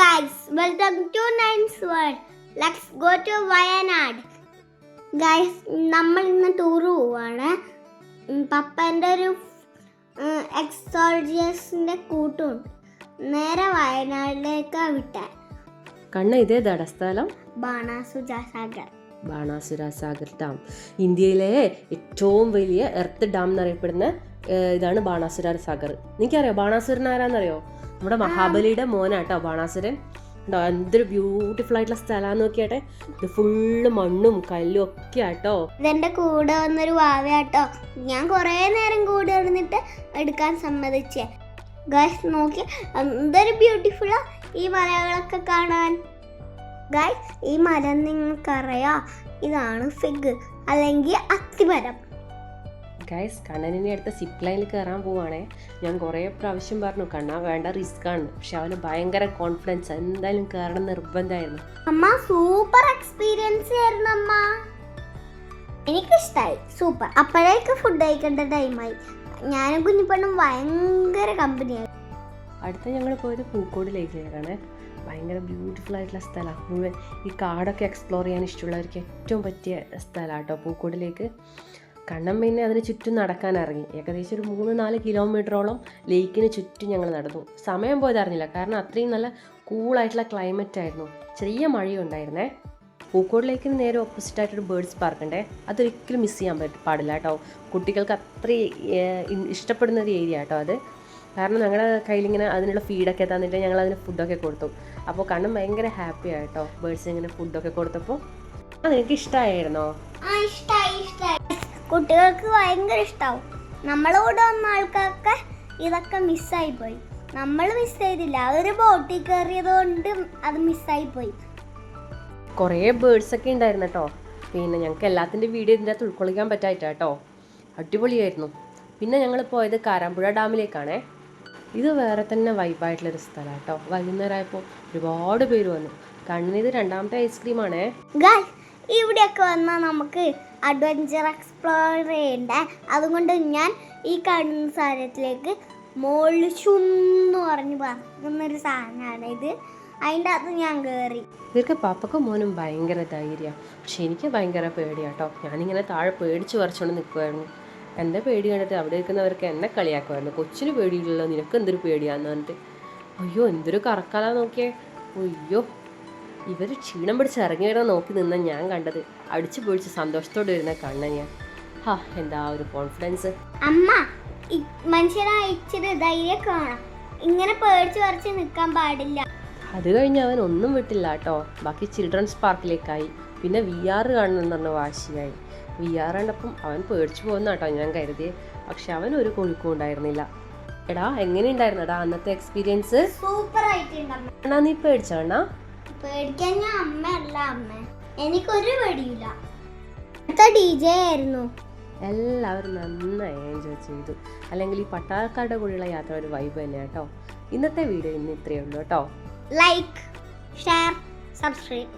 guys, welcome to Nine's World. Let's go to Wayanad guys നമ്മൾ ഇന്ന് tour പോവാണ്. പപ്പന്റെ ഒരു എക്സോളജിയസിന്റെ കൂട്ടുണ്ട് നേരെ വയനാട്ടിലേക്ക് വിട്ടാൻ. കണ്ണ ഇതേതാടാ സ്ഥലം? ബാണാസുര സാഗർ. ബാണാസുര സാഗർ ഡാം. ഇന്ത്യയിലെ ഏറ്റവും വലിയ എർത്ത് ഡാം എന്നറിയപ്പെടുന്ന ഇതാണ് ബാണാസുര സാഗർ. നിനക്കറിയോ? ബാണാസുരൻ ആരാന്നറിയോ? നമ്മുടെ മഹാബലിയുടെ മോനാട്ടോ ബാണാസുരൻ. ഉണ്ടോ? എന്തൊരു ബ്യൂട്ടിഫുൾ ആയിട്ടുള്ള സ്ഥലം നോക്കിയാട്ടെ. ഇത് ഫുള്ള് മണ്ണും കല്ലും ഒക്കെ ആട്ടോ. ഇതെന്റെ കൂടെ വന്നൊരു വാവയാട്ടോ. ഞാൻ കുറേ നേരം കൂടെ ഇരുന്നിട്ട് എടുക്കാൻ സമ്മതിച്ചേ. ഗൈസ് നോക്കി. എന്തൊരു ബ്യൂട്ടിഫുള്ളാ ഈ മലകളൊക്കെ കാണാൻ. ഗൈസ് ഈ മരം നിങ്ങൾക്കറിയാം. ഇതാണ് ഫിഗ്. അല്ലെങ്കിൽ അത്തിമരം. ഗൈസ് കണ്ണനിനെ അടുത്ത സിപ്പ് ലൈനിൽ കയറാൻ പോവാണേ. ഞാൻ കുറേ പ്രാവശ്യം പറഞ്ഞു കണ്ണ വേണ്ട റിസ്ക് ആണ്. പക്ഷെ അവന് ഭയങ്കര കോൺഫിഡൻസ് എന്തായാലും കയറണം നിർബന്ധമായിരുന്നു. അമ്മ സൂപ്പർ എക്സ്പീരിയൻസ് ആയിരുന്നു അമ്മ. എനിക്കിഷ്ടായി സൂപ്പർ അപ്പോഴേക്ക് ഫുഡ് കഴിക്കേണ്ട ടൈമായി ഞാനും കുഞ്ഞിപ്പണ്ണും ഭയങ്കര കമ്പനിയായി അടുത്ത ഞങ്ങൾ പോയത് പൂക്കോട് കയറാണ് ഭയങ്കര ബ്യൂട്ടിഫുൾ ആയിട്ടുള്ള സ്ഥലമാണ് മുഴുവൻ ഈ കാടൊക്കെ എക്സ്പ്ലോർ ചെയ്യാൻ ഇഷ്ടമുള്ളവർക്ക് ഏറ്റവും പറ്റിയ സ്ഥലമാണ് കേട്ടോ പൂക്കോടിലേക്ക് കണ്ണം പിന്നെ അതിന് ചുറ്റും നടക്കാൻ ഇറങ്ങി. ഏകദേശം ഒരു മൂന്ന് നാല് കിലോമീറ്ററോളം ലേക്കിന് ചുറ്റും ഞങ്ങൾ നടന്നു. സമയം പോയതറിഞ്ഞില്ല കാരണം അത്രയും നല്ല കൂളായിട്ടുള്ള ക്ലൈമറ്റ് ആയിരുന്നു. ചെറിയ മഴയുണ്ടായിരുന്നേ. പൂക്കോട് ലേക്കിന് നേരെ ഓപ്പോസിറ്റ് ആയിട്ടൊരു ബേർഡ്സ് പാർക്ക് ഉണ്ടേ. അതൊരിക്കലും മിസ് ചെയ്യാൻ പറ്റും പാടില്ല കേട്ടോ. കുട്ടികൾക്ക് അത്രയും ഇഷ്ടപ്പെടുന്ന ഒരു ഏരിയ കേട്ടോ അത്. കാരണം ഞങ്ങളുടെ കയ്യിലിങ്ങനെ അതിനുള്ള ഫീഡൊക്കെ തന്നിട്ട് ഞങ്ങൾ അതിന് ഫുഡൊക്കെ കൊടുത്തു. അപ്പോൾ കണ്ണും ഭയങ്കര ഹാപ്പി ആയിട്ടോ ബേർഡ്സ് ഇങ്ങനെ ഫുഡൊക്കെ കൊടുത്തപ്പോൾ ആ നിനക്ക് ഇഷ്ടമായിരുന്നോ കുട്ടികൾക്ക് ഭയങ്കര ഇഷ്ടാവും. നമ്മളോട് വന്ന ആൾക്കാർക്ക് ഇതൊക്കെ മിസ്സായി പോയി. നമ്മൾ മിസ് ചെയ്തില്ല. ഒരു ബോട്ടിൽ കയറിയത് കൊണ്ട് അത് മിസ്സായി പോയി. കുറേ ബേർഡ്സ് ഒക്കെ ഉണ്ടായിരുന്നു കേട്ടോ പിന്നെ ഞങ്ങൾക്ക് എല്ലാത്തിന്റെ വീഡിയോ ഇതിന്റെ അകത്ത് ഉൾക്കൊള്ളിക്കാൻ പറ്റായിട്ടാ കേട്ടോ അടിപൊളിയായിരുന്നു. പിന്നെ ഞങ്ങൾ പോയത് കാരാമ്പുഴ ഡാമിലേക്കാണേ. ഇത് വേറെ തന്നെ വൈബായിട്ടുള്ളൊരു സ്ഥലമാണ് കേട്ടോ വൈകുന്നേരമായപ്പോൾ ഒരുപാട് പേര് വന്നു. കണ്ണിന് ഇത് രണ്ടാമത്തെ ഐസ്ക്രീമാണേ ഗായ് ഇവിടെയൊക്കെ വന്നാൽ നമുക്ക് അഡ്വഞ്ചർ എക്സ്പ്ലോർ ചെയ്യണ്ട? അതുകൊണ്ട് ഞാൻ ഈ കാണുന്ന സാധനത്തിലേക്ക് മോളിൽ ചുന്ന് പറഞ്ഞ് പറക്കുന്നൊരു സാധനമാണ് ഇത്. അതിന്റെ അകത്ത് ഞാൻ കയറി ഇവർക്ക് പാപ്പക്കും മോനും ഭയങ്കര ധൈര്യമാണ് പക്ഷെ എനിക്ക് ഭയങ്കര പേടിയാട്ടോ ഞാനിങ്ങനെ താഴെ പേടിച്ച് വരച്ചുകൊണ്ട് നിൽക്കുമായിരുന്നു എന്റെ പേടി കണ്ടിട്ട് അവിടെ നിൽക്കുന്നവർക്ക് എന്നെ കളിയാക്കുമായിരുന്നു കൊച്ചിന് പേടിയില്ലല്ലോ നിനക്ക് എന്തൊരു പേടിയാന്ന് പറഞ്ഞിട്ട്. അയ്യോ എന്തൊരു കറക്കാലാ നോക്കിയേ. അയ്യോ. ഇവർ ക്ഷീണം പിടിച്ച് ഇറങ്ങി വരാൻ നോക്കി നിന്ന ഞാൻ കണ്ടത് അടിച്ചു പൊളിച്ച് സന്തോഷത്തോടെ വരുന്ന കണ്ണൻ ഞാൻ ഹാ എന്താ ഒരു കോൺഫിഡൻസ് അമ്മ ഈ മനുഷ്യനെ ഇച്ചിരി ധൈര്യമൊക്കെ വേണം. ഇങ്ങനെ പേടിച്ച് പറിച്ച് നിൽക്കാൻ പാടില്ല. അത് കഴിഞ്ഞ് അവൻ ഒന്നും വിട്ടില്ല കേട്ടോ. ബാക്കി ചിൽഡ്രൻസ് പാർക്കിലേക്കായി പിന്നെ വി ആർ കാണണമെന്ന് പറഞ്ഞ വാശിയായി. വി ആർ കണ്ടപ്പം അവൻ പേടിച്ചു പോകുന്ന കേട്ടോ ഞാൻ കരുതി പക്ഷെ അവൻ ഒരു കുഴുക്കും ഉണ്ടായിരുന്നില്ല. എടാ എങ്ങനെയുണ്ടായിരുന്നടാ അന്നത്തെ എക്സ്പീരിയൻസ് സൂപ്പർ ആയിട്ടുണ്ടാ നീ പേടിച്ചോണ്ണാ പേടിക്കാൻ ഞാൻ അമ്മയല്ല അമ്മ. എനിക്കൊരു പേടിയില്ല. അടുത്ത ഡി ജെ ആയിരുന്നു. എല്ലാവരും നന്നായി എൻജോയ് ചെയ്തു. അല്ലെങ്കിൽ ഈ പട്ടാളക്കാരുടെ കൂടെയുള്ള യാത്ര ഒരു വൈബ് തന്നെയാണ് കേട്ടോ. ഇന്നത്തെ വീഡിയോ ഇന്ന് ഇത്രയേ ഉള്ളൂ കേട്ടോ. Like share subscribe